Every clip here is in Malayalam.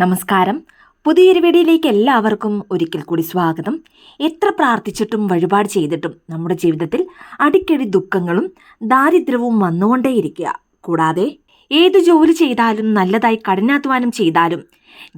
നമസ്കാരം. പുതിയൊരു വീഡിയോയിലേക്ക് എല്ലാവർക്കും ഒരിക്കൽ കൂടി സ്വാഗതം. എത്ര പ്രാർത്ഥിച്ചിട്ടും വഴിപാട് ചെയ്തിട്ടും നമ്മുടെ ജീവിതത്തിൽ അടിക്കടി ദുഃഖങ്ങളും ദാരിദ്ര്യവും വന്നുകൊണ്ടേയിരിക്കുക. കൂടാതെ ഏത് ജോലി ചെയ്താലും നല്ലതായി കഠിനാധ്വാനം ചെയ്താലും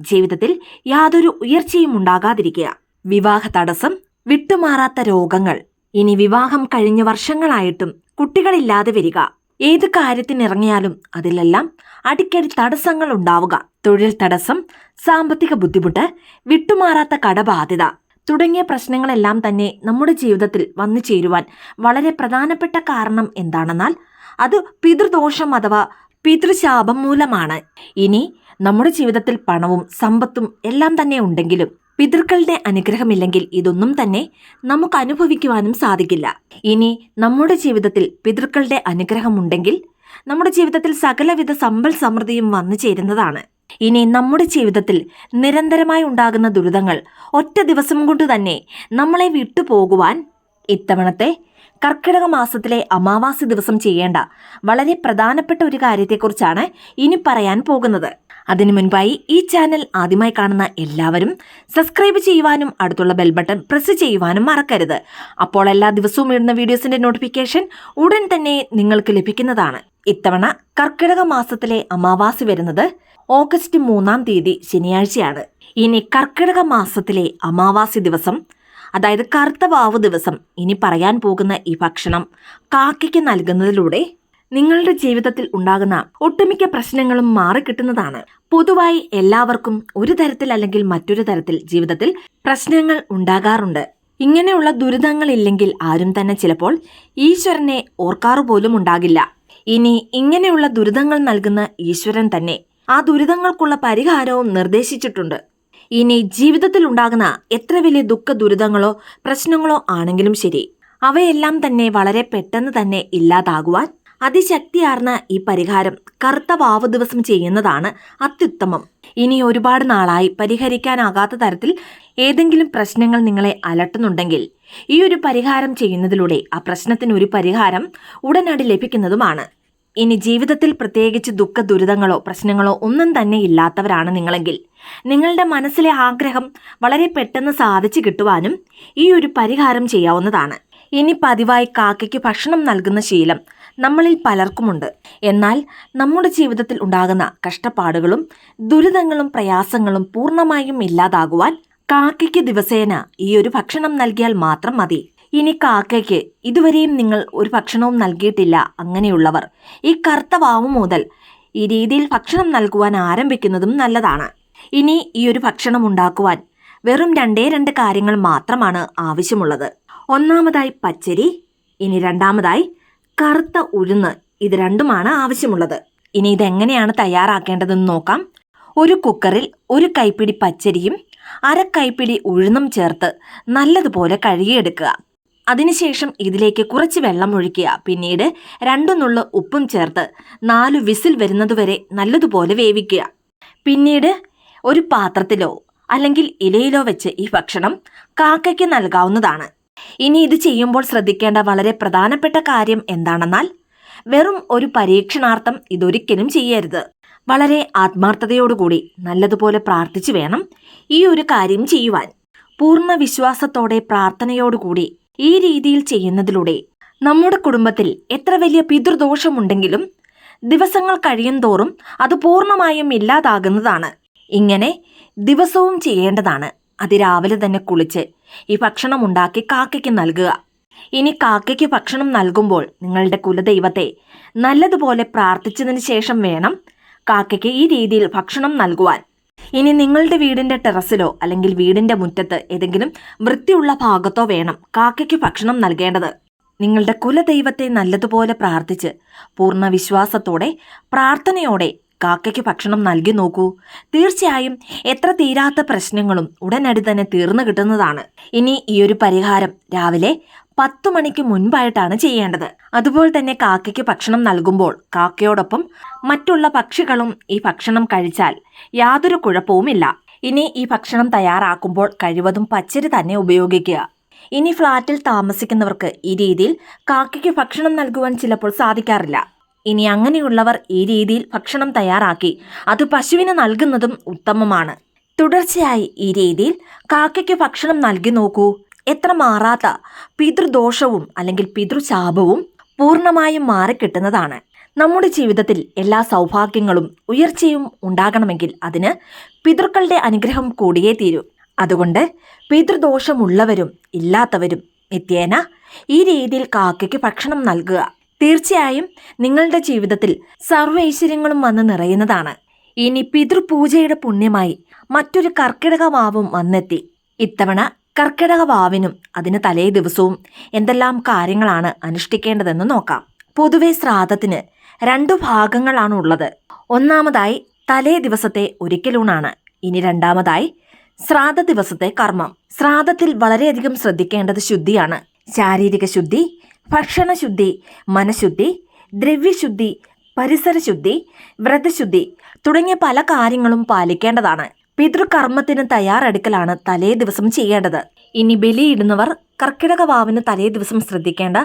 ജീവിതത്തിൽ യാതൊരു ഉയർച്ചയും ഉണ്ടാകാതിരിക്കുക. വിവാഹ തടസ്സം വിട്ടുമാറാത്ത രോഗങ്ങൾ ഇനി വിവാഹം കഴിഞ്ഞ വർഷങ്ങളായിട്ടും കുട്ടികളില്ലാതെ വരിക ഏത് കാര്യത്തിനിറങ്ങിയാലും അതിലെല്ലാം അടിക്കടി തടസ്സങ്ങൾ ഉണ്ടാവുക. തൊഴിൽ തടസ്സം സാമ്പത്തിക ബുദ്ധിമുട്ട് വിട്ടുമാറാത്ത കടബാധ്യത തുടങ്ങിയ പ്രശ്നങ്ങളെല്ലാം തന്നെ നമ്മുടെ ജീവിതത്തിൽ വന്നു ചേരുവാൻ വളരെ പ്രധാനപ്പെട്ട കാരണം എന്താണെന്നാൽ അത് പിതൃദോഷം അഥവാ പിതൃശാപം മൂലമാണ്. ഇനി നമ്മുടെ ജീവിതത്തിൽ പണവും സമ്പത്തും എല്ലാം തന്നെ ഉണ്ടെങ്കിലും പിതൃക്കളുടെ അനുഗ്രഹമില്ലെങ്കിൽ ഇതൊന്നും തന്നെ നമുക്ക് അനുഭവിക്കുവാനും സാധിക്കില്ല. ഇനി നമ്മുടെ ജീവിതത്തിൽ പിതൃക്കളുടെ അനുഗ്രഹമുണ്ടെങ്കിൽ നമ്മുടെ ജീവിതത്തിൽ സകലവിധ സമ്പൽ സമൃദ്ധിയും വന്നു ചേരുന്നതാണ്. ഇനി നമ്മുടെ ജീവിതത്തിൽ നിരന്തരമായി ഉണ്ടാകുന്ന ദുരിതങ്ങൾ ഒറ്റ ദിവസം കൊണ്ട് തന്നെ നമ്മളെ വിട്ടുപോകുവാൻ ഇത്തവണത്തെ കർക്കിടക മാസത്തിലെ അമാവാസി ദിവസം ചെയ്യേണ്ട വളരെ പ്രധാനപ്പെട്ട ഒരു കാര്യത്തെക്കുറിച്ചാണ് ഇനി പറയാൻ പോകുന്നത്. അതിനു മുൻപായി ഈ ചാനൽ ആദ്യമായി കാണുന്ന എല്ലാവരും സബ്സ്ക്രൈബ് ചെയ്യുവാനും അടുത്തുള്ള ബെൽ ബട്ടൺ പ്രസ് ചെയ്യുവാനും മറക്കരുത്. അപ്പോൾ എല്ലാ ദിവസവും ഇടുന്ന വീഡിയോസിന്റെ നോട്ടിഫിക്കേഷൻ ഉടൻ തന്നെ നിങ്ങൾക്ക് ലഭിക്കുന്നതാണ്. ഇത്തവണ കർക്കിടക മാസത്തിലെ അമാവാസി വരുന്നത് ഓഗസ്റ്റ് മൂന്നാം തീയതി ശനിയാഴ്ചയാണ്. ഇനി കർക്കിടക മാസത്തിലെ അമാവാസി ദിവസം അതായത് കറുത്ത വാവ് ദിവസം ഇനി പറയാൻ പോകുന്ന ഈ ഭക്ഷണം കാക്കയ്ക്ക് നൽകുന്നതിലൂടെ നിങ്ങളുടെ ജീവിതത്തിൽ ഉണ്ടാകുന്ന ഒട്ടുമിക്ക പ്രശ്നങ്ങളും മാറിക്കിട്ടുന്നതാണ് പൊതുവായി എല്ലാവർക്കും ഒരു തരത്തിൽ അല്ലെങ്കിൽ മറ്റൊരു തരത്തിൽ ജീവിതത്തിൽ പ്രശ്നങ്ങൾ ഉണ്ടാകാറുണ്ട്. ഇങ്ങനെയുള്ള ദുരിതങ്ങളില്ലെങ്കിൽ ആരും തന്നെ ചിലപ്പോൾ ഈശ്വരനെ ഓർക്കാറുപോലും ഉണ്ടാകില്ല. ഇനി ഇങ്ങനെയുള്ള ദുരിതങ്ങൾ നൽകുന്ന ഈശ്വരൻ തന്നെ ആ ദുരിതങ്ങൾക്കുള്ള പരിഹാരവും നിർദ്ദേശിച്ചിട്ടുണ്ട്. ഇനി ജീവിതത്തിൽ ഉണ്ടാകുന്ന എത്ര വലിയ ദുഃഖ ദുരിതങ്ങളോ പ്രശ്നങ്ങളോ ആണെങ്കിലും ശരി അവയെല്ലാം തന്നെ വളരെ പെട്ടെന്ന് തന്നെ ഇല്ലാതാകുവാൻ അതിശക്തിയാർന്ന ഈ പരിഹാരം കറുത്ത വാവ് ദിവസം ചെയ്യുന്നതാണ് അത്യുത്തമം. ഇനി ഒരുപാട് നാളായി പരിഹരിക്കാനാകാത്ത തരത്തിൽ ഏതെങ്കിലും പ്രശ്നങ്ങൾ നിങ്ങളെ അലട്ടുന്നുണ്ടെങ്കിൽ ഈ ഒരു പരിഹാരം ചെയ്യുന്നതിലൂടെ ആ പ്രശ്നത്തിന് ഒരു പരിഹാരം ഉടനടി ലഭിക്കുന്നതുമാണ്. ഇനി ജീവിതത്തിൽ പ്രത്യേകിച്ച് ദുഃഖ ദുരിതങ്ങളോ പ്രശ്നങ്ങളോ ഒന്നും തന്നെ ഇല്ലാത്തവരാണ് നിങ്ങളെങ്കിൽ നിങ്ങളുടെ മനസ്സിലെ ആഗ്രഹം വളരെ പെട്ടെന്ന് സാധിച്ചു കിട്ടുവാനും ഈ ഒരു പരിഹാരം ചെയ്യാവുന്നതാണ്. ഇനി പതിവായി കാക്കയ്ക്ക് ഭക്ഷണം നൽകുന്ന ശീലം നമ്മളിൽ പലർക്കുമുണ്ട്. എന്നാൽ നമ്മുടെ ജീവിതത്തിൽ ഉണ്ടാകുന്ന കഷ്ടപ്പാടുകളും ദുരിതങ്ങളും പ്രയാസങ്ങളും പൂർണമായും ഇല്ലാതാകുവാൻ കാക്കയ്ക്ക് ദിവസേന ഈ ഒരു ഭക്ഷണം നൽകിയാൽ മാത്രം മതി. ഇനി കാക്കയ്ക്ക് ഇതുവരെയും നിങ്ങൾ ഒരു ഭക്ഷണവും നൽകിയിട്ടില്ല അങ്ങനെയുള്ളവർ ഈ കറുത്ത വാവ് മുതൽ ഈ രീതിയിൽ ഭക്ഷണം നൽകുവാൻ ആരംഭിക്കുന്നതും നല്ലതാണ്. ഇനി ഈ ഒരു ഭക്ഷണം ഉണ്ടാക്കുവാൻ വെറും രണ്ടേ രണ്ട് കാര്യങ്ങൾ മാത്രമാണ് ആവശ്യമുള്ളത്. ഒന്നാമതായി പച്ചരി ഇനി രണ്ടാമതായി കറുത്ത ഉഴുന്ന് ഇത് രണ്ടുമാണ് ആവശ്യമുള്ളത്. ഇനി ഇതെങ്ങനെയാണ് തയ്യാറാക്കേണ്ടതെന്ന് നോക്കാം. ഒരു കുക്കറിൽ ഒരു കൈപ്പിടി പച്ചരിയും അര കൈപ്പിടി ഉഴുന്നും ചേർത്ത് നല്ലതുപോലെ കഴുകിയെടുക്കുക. അതിനുശേഷം ഇതിലേക്ക് കുറച്ച് വെള്ളം ഒഴിക്കുക. പിന്നീട് രണ്ടു നുള്ളു ഉപ്പും ചേർത്ത് നാലു വിസിൽ വരുന്നതുവരെ നല്ലതുപോലെ വേവിക്കുക. പിന്നീട് ഒരു പാത്രത്തിലോ അല്ലെങ്കിൽ ഇലയിലോ വെച്ച് ഈ ഭക്ഷണം കാക്കയ്ക്ക് നൽകാവുന്നതാണ്. ഇനി ഇത് ചെയ്യുമ്പോൾ ശ്രദ്ധിക്കേണ്ട വളരെ പ്രധാനപ്പെട്ട കാര്യം എന്താണെന്നാൽ വെറും ഒരു പരീക്ഷണാർത്ഥം ഇതൊരിക്കലും ചെയ്യരുത്. വളരെ ആത്മാർത്ഥതയോടുകൂടി നല്ലതുപോലെ പ്രാർത്ഥിച്ചു വേണം ഈ ഒരു കാര്യം ചെയ്യുവാൻ. പൂർണ വിശ്വാസത്തോടെ പ്രാർത്ഥനയോടുകൂടി ഈ രീതിയിൽ ചെയ്യുന്നതിലൂടെ നമ്മുടെ കുടുംബത്തിൽ എത്ര വലിയ പിതൃദോഷമുണ്ടെങ്കിലും ദിവസങ്ങൾ കഴിയും തോറും അത് പൂർണമായും ഇല്ലാതാകുന്നതാണ്. ഇങ്ങനെ ദിവസവും ചെയ്യേണ്ടതാണ്. അതിരാവിലെ തന്നെ കുളിച്ച് ഈ ഭക്ഷണം ഉണ്ടാക്കി കാക്കയ്ക്ക് നൽകുക. ഇനി കാക്കയ്ക്ക് ഭക്ഷണം നൽകുമ്പോൾ നിങ്ങളുടെ കുലദൈവത്തെ നല്ലതുപോലെ പ്രാർത്ഥിച്ചതിന് ശേഷം വേണം കാക്കയ്ക്ക് ഈ രീതിയിൽ ഭക്ഷണം നൽകുവാൻ. ഇനി നിങ്ങളുടെ വീടിന്റെ ടെറസിലോ അല്ലെങ്കിൽ വീടിന്റെ മുറ്റത്ത് ഏതെങ്കിലും വൃത്തിയുള്ള ഭാഗത്തോ വേണം കാക്കയ്ക്ക് ഭക്ഷണം നൽകേണ്ടത്. നിങ്ങളുടെ കുലദൈവത്തെ നല്ലതുപോലെ പ്രാർത്ഥിച്ച് പൂർണ വിശ്വാസത്തോടെ പ്രാർത്ഥനയോടെ കാക്കയ്ക്ക് ഭക്ഷണം നൽകി നോക്കൂ. തീർച്ചയായും എത്ര തീരാത്ത പ്രശ്നങ്ങളും ഉടനടി തന്നെ തീർന്നു കിട്ടുന്നതാണ്. ഇനി ഈ ഒരു പരിഹാരം രാവിലെ പത്തു മണിക്ക് മുൻപായിട്ടാണ് ചെയ്യേണ്ടത്. അതുപോലെ തന്നെ കാക്കയ്ക്ക് ഭക്ഷണം നൽകുമ്പോൾ കാക്കയോടൊപ്പം മറ്റുള്ള പക്ഷികളും ഈ ഭക്ഷണം കഴിച്ചാൽ യാതൊരു കുഴപ്പവുമില്ല. ഇനി ഈ ഭക്ഷണം തയ്യാറാക്കുമ്പോൾ കഴിവതും പച്ചരി തന്നെ ഉപയോഗിക്കുക. ഇനി ഫ്ലാറ്റിൽ താമസിക്കുന്നവർക്ക് ഈ രീതിയിൽ കാക്കയ്ക്ക് ഭക്ഷണം നൽകുവാൻ ചിലപ്പോൾ സാധിക്കാറില്ല. ഇനി അങ്ങനെയുള്ളവർ ഈ രീതിയിൽ ഭക്ഷണം തയ്യാറാക്കി അത് പശുവിന് നൽകുന്നതും ഉത്തമമാണ്. തുടർച്ചയായി ഈ രീതിയിൽ കാക്കയ്ക്ക് ഭക്ഷണം നൽകി നോക്കൂ. എത്ര മാറാത്ത പിതൃദോഷവും അല്ലെങ്കിൽ പിതൃശാപവും പൂർണമായും മാറിക്കിട്ടുന്നതാണ്. നമ്മുടെ ജീവിതത്തിൽ എല്ലാ സൗഭാഗ്യങ്ങളും ഉയർച്ചയും ഉണ്ടാകണമെങ്കിൽ അതിന് പിതൃക്കളുടെ അനുഗ്രഹം കൂടിയേ തീരൂ. അതുകൊണ്ട് പിതൃദോഷമുള്ളവരും ഇല്ലാത്തവരും നിത്യേന ഈ രീതിയിൽ കാക്കയ്ക്ക് ഭക്ഷണം നൽകുക. തീർച്ചയായും നിങ്ങളുടെ ജീവിതത്തിൽ സർവൈശ്വര്യങ്ങളും വന്ന് നിറയുന്നതാണ്. ഇനി പിതൃപൂജയുടെ പുണ്യമായി മറ്റൊരു കർക്കിടക വാവും വന്നെത്തി. ഇത്തവണ കർക്കിടക വാവിനും അതിന് തലേ ദിവസവും എന്തെല്ലാം കാര്യങ്ങളാണ് അനുഷ്ഠിക്കേണ്ടതെന്ന് നോക്കാം. പൊതുവെ ശ്രാദ്ധത്തിന് രണ്ടു ഭാഗങ്ങളാണ് ഉള്ളത്. ഒന്നാമതായി തലേ ദിവസത്തെ ഒരിക്കലൂണാണ്. ഇനി രണ്ടാമതായി ശ്രാദ്ധ ദിവസത്തെ കർമ്മം. ശ്രാദ്ധത്തിൽ വളരെയധികം ശ്രദ്ധിക്കേണ്ടത് ശുദ്ധിയാണ്. ശാരീരിക ശുദ്ധി ഭക്ഷണശുദ്ധി മനഃശുദ്ധി ദ്രവ്യശുദ്ധി പരിസരശുദ്ധി വ്രതശുദ്ധി തുടങ്ങിയ പല കാര്യങ്ങളും പാലിക്കേണ്ടതാണ്. പിതൃകർമ്മത്തിന് തയ്യാറെടുക്കലാണ് തലേ ദിവസം ചെയ്യേണ്ടത്. ഇനി ബലിയിടുന്നവർ കർക്കിടക വാവിന് തലേ ദിവസം ശ്രദ്ധിക്കേണ്ട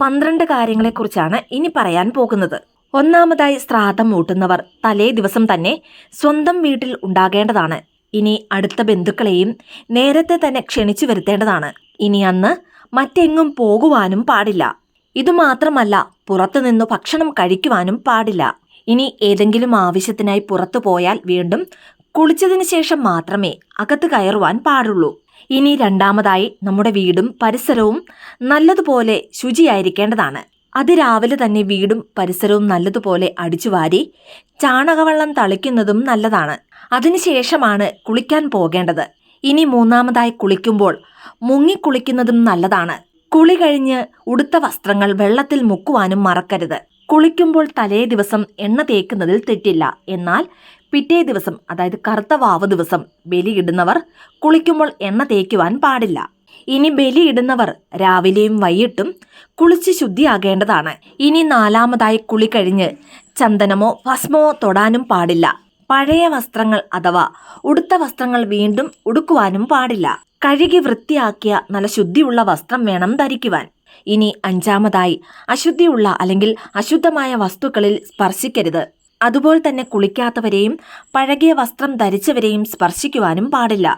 പന്ത്രണ്ട് കാര്യങ്ങളെക്കുറിച്ചാണ് ഇനി പറയാൻ പോകുന്നത്. ഒന്നാമതായി ശ്രാദ്ധം ഊട്ടുന്നവർ തലേ ദിവസം തന്നെ സ്വന്തം വീട്ടിൽ ഉണ്ടാകേണ്ടതാണ്. ഇനി അടുത്ത ബന്ധുക്കളെയും നേരത്തെ തന്നെ ക്ഷണിച്ചു വരുത്തേണ്ടതാണ്. ഇനി അന്ന് മറ്റെങ്ങും പോകുവാനും പാടില്ല. ഇതുമാത്രമല്ല പുറത്തുനിന്നു ഭക്ഷണം കഴിക്കുവാനും പാടില്ല. ഇനി ഏതെങ്കിലും ആവശ്യത്തിനായി പുറത്തു പോയാൽ വീണ്ടും കുളിച്ചതിന് ശേഷം മാത്രമേ അകത്ത് കയറുവാൻ പാടുള്ളൂ. ഇനി രണ്ടാമതായി നമ്മുടെ വീടും പരിസരവും നല്ലതുപോലെ ശുചിയായിരിക്കേണ്ടതാണ്. അതിരാവിലെ തന്നെ വീടും പരിസരവും നല്ലതുപോലെ അടിച്ചുവാരി ചാണകവെള്ളം തളിക്കുന്നതും നല്ലതാണ്. അതിനുശേഷമാണ് കുളിക്കാൻ പോകേണ്ടത്. ഇനി മൂന്നാമതായി കുളിക്കുമ്പോൾ മുങ്ങിക്കുളിക്കുന്നതും നല്ലതാണ്. കുളി കഴിഞ്ഞ് ഉടുത്ത വസ്ത്രങ്ങൾ വെള്ളത്തിൽ മുക്കുവാനും മറക്കരുത്. കുളിക്കുമ്പോൾ തലേ ദിവസം എണ്ണ തേക്കുന്നതിൽ തെറ്റില്ല. എന്നാൽ പിറ്റേ ദിവസം അതായത് കറുത്ത വാവ് ദിവസം ബലിയിടുന്നവർ കുളിക്കുമ്പോൾ എണ്ണ തേക്കുവാൻ പാടില്ല. ഇനി ബലിയിടുന്നവർ രാവിലെയും വൈകിട്ടും കുളിച്ച് ശുദ്ധിയാകേണ്ടതാണ്. ഇനി നാലാമതായി കുളി കഴിഞ്ഞ് ചന്ദനമോ ഭസ്മമോ തൊടാനും പാടില്ല. പഴയ വസ്ത്രങ്ങൾ അഥവാ ഉടുത്ത വസ്ത്രങ്ങൾ വീണ്ടും ഉടുക്കുവാനും പാടില്ല. കഴുകി വൃത്തിയാക്കിയ നല്ല ശുദ്ധിയുള്ള വസ്ത്രം വേണം ധരിക്കുവാൻ. ഇനി അഞ്ചാമതായി അശുദ്ധിയുള്ള അല്ലെങ്കിൽ അശുദ്ധമായ വസ്തുക്കളിൽ സ്പർശിക്കരുത്. അതുപോലെ തന്നെ കുളിക്കാത്തവരെയും പഴകിയ വസ്ത്രം ധരിച്ചവരെയും സ്പർശിക്കുവാനും പാടില്ല.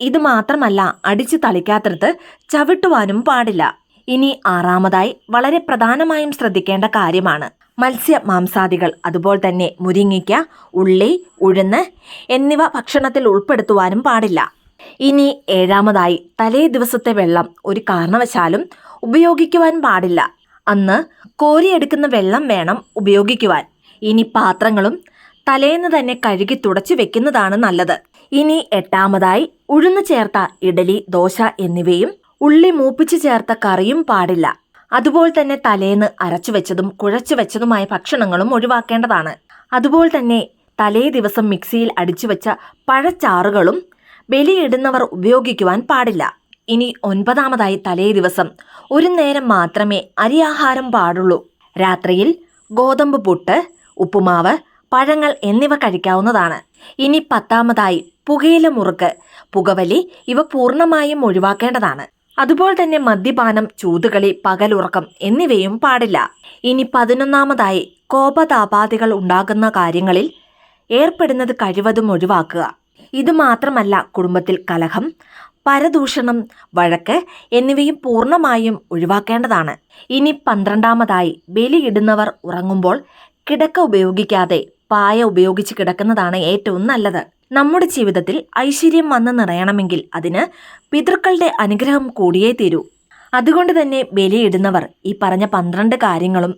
ഇത് മാത്രമല്ല അടിച്ചു തളിക്കാത്തടത്ത് ചവിട്ടുവാനും പാടില്ല. ഇനി ആറാമതായി വളരെ പ്രധാനമായും ശ്രദ്ധിക്കേണ്ട കാര്യമാണ്. മത്സ്യ മാംസാദികൾ അതുപോലെ തന്നെ മുരിങ്ങയ്ക്ക ഉള്ളി ഉഴുന്ന് എന്നിവ ഭക്ഷണത്തിൽ ഉൾപ്പെടുത്തുവാനും പാടില്ല. ഇനി ഏഴാമതായി തലേ ദിവസത്തെ വെള്ളം ഒരു കാരണവശാലും ഉപയോഗിക്കുവാൻ പാടില്ല. അന്ന് കോരിയെടുക്കുന്ന വെള്ളം വേണം ഉപയോഗിക്കുവാൻ. ഇനി പാത്രങ്ങളും തലേന്ന് തന്നെ കഴുകി തുടച്ചു വെക്കുന്നതാണ് നല്ലത്. ഇനി എട്ടാമതായി ഉഴുന്നു ചേർത്ത ഇഡലി ദോശ എന്നിവയും ഉള്ളി മൂപ്പിച്ചു ചേർത്ത കറിയും പാടില്ല. അതുപോലെ തന്നെ തലേന്ന് അരച്ചു വെച്ചതും കുഴച്ചു വെച്ചതുമായ ഭക്ഷണങ്ങളും ഒഴിവാക്കേണ്ടതാണ്. അതുപോലെ തന്നെ തലേ ദിവസം മിക്സിയിൽ അടിച്ചു വെച്ച പഴച്ചാറുകളും ബലിയിടുന്നവർ ഉപയോഗിക്കുവാൻ പാടില്ല. ഇനി ഒൻപതാമതായി തലേ ദിവസം ഒരു നേരം മാത്രമേ അരിയാഹാരം പാടുള്ളൂ. രാത്രിയിൽ ഗോതമ്പ് പുട്ട് ഉപ്പുമാവ് പഴങ്ങൾ എന്നിവ കഴിക്കാവുന്നതാണ്. ഇനി പത്താമതായി പുകയില മുറുക്ക് പുകവലി ഇവ പൂർണമായും ഒഴിവാക്കേണ്ടതാണ്. അതുപോലെ തന്നെ മദ്യപാനം ചൂതുകളി പകലുറക്കം എന്നിവയും പാടില്ല. ഇനി പതിനൊന്നാമതായി കോപതാപാധികൾ ഉണ്ടാകുന്ന കാര്യങ്ങളിൽ ഏർപ്പെടുന്നത് കഴിവതും ഒഴിവാക്കുക. ഇത് മാത്രമല്ല കുടുംബത്തിൽ കലഹം പരദൂഷണം വഴക്ക് എന്നിവയും പൂർണമായും ഒഴിവാക്കേണ്ടതാണ്. ഇനി പന്ത്രണ്ടാമതായി ബലിയിടുന്നവർ ഉറങ്ങുമ്പോൾ കിടക്ക ഉപയോഗിക്കാതെ പായ ഉപയോഗിച്ച് കിടക്കുന്നതാണ് ഏറ്റവും നല്ലത്. നമ്മുടെ ജീവിതത്തിൽ ഐശ്വര്യം വന്ന് നിറയണമെങ്കിൽ അതിന് പിതൃക്കളുടെ അനുഗ്രഹം കൂടിയേ തീരൂ. അതുകൊണ്ട് തന്നെ ബലിയിടുന്നവർ ഈ പറഞ്ഞ പന്ത്രണ്ട് കാര്യങ്ങളും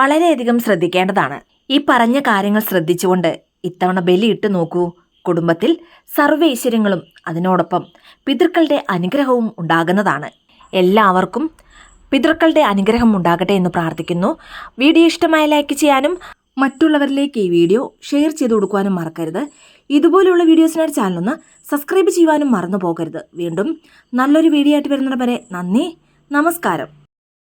വളരെയധികം ശ്രദ്ധിക്കേണ്ടതാണ്. ഈ പറഞ്ഞ കാര്യങ്ങൾ ശ്രദ്ധിച്ചുകൊണ്ട് ഇത്തവണ ബലിയിട്ട് നോക്കൂ. കുടുംബത്തിൽ സർവൈശ്വര്യങ്ങളും അതിനോടൊപ്പം പിതൃക്കളുടെ അനുഗ്രഹവും ഉണ്ടാകുന്നതാണ്. എല്ലാവർക്കും പിതൃക്കളുടെ അനുഗ്രഹം ഉണ്ടാകട്ടെ എന്ന് പ്രാർത്ഥിക്കുന്നു. വീഡിയോ ഇഷ്ടമായ ലൈക്ക് ചെയ്യാനും മറ്റുള്ളവരിലേക്ക് ഈ വീഡിയോ ഷെയർ ചെയ്ത് കൊടുക്കുവാനും മറക്കരുത്. ഇതുപോലെയുള്ള വീഡിയോസിനായിട്ട് ചാനലൊന്ന് സബ്സ്ക്രൈബ് ചെയ്യുവാനും മറന്നു പോകരുത് വീണ്ടും നല്ലൊരു വീഡിയോ ആയിട്ട് വരുന്നത് വരെ നന്ദി. നമസ്കാരം.